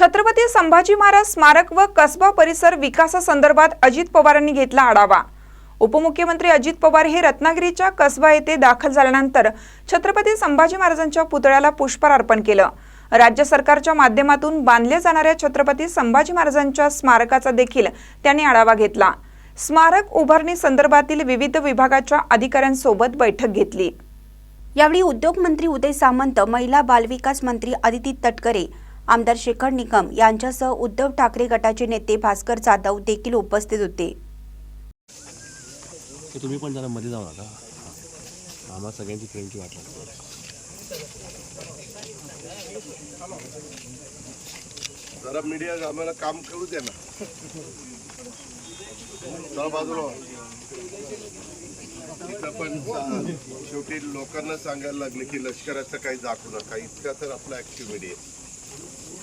छत्रपती संभाजी महाराज स्मारक व कसबा परिसर विकासासंदर्भात अजित पवारांनी घेतला आढावा. उपमुख्यमंत्री अजित पवार हे रत्नागिरीच्या कसबा येथे दाखल झाल्यानंतर छत्रपती संभाजी महाराजांच्या पुतळ्याला पुष्पहार अर्पण केलं. राज्य सरकारच्या माध्यमातून बांधल्या जाणाऱ्या छत्रपती संभाजी महाराजांच्या स्मारकाचा देखील त्यांनी आढावा घेतला. स्मारक उभारणी संदर्भातील विविध विभागाच्या अधिकाऱ्यांसोबत बैठक घेतली. यावेळी उद्योगमंत्री उदय सामंत महिला बालविकास मंत्री अदिती तटकरे आमदार शेखर निकम यांच्यासह उद्धव ठाकरे गटाचे नेते भास्कर जाधव देखील उपस्थित होते. तुम्ही पण जरा मध्ये जाऊ नका. आम्हाला सगळ्यांची ट्रेनची वाट लागते. जरा मीडिया आम्हाला काम करू दे ना. चला बाजूला. व्हा. इथं पण शेवटी लोकांना सांगायला लागले की लष्कराचं काही दाखवू नका. इतका तर आपला ऍक्टिव्ह मीडिया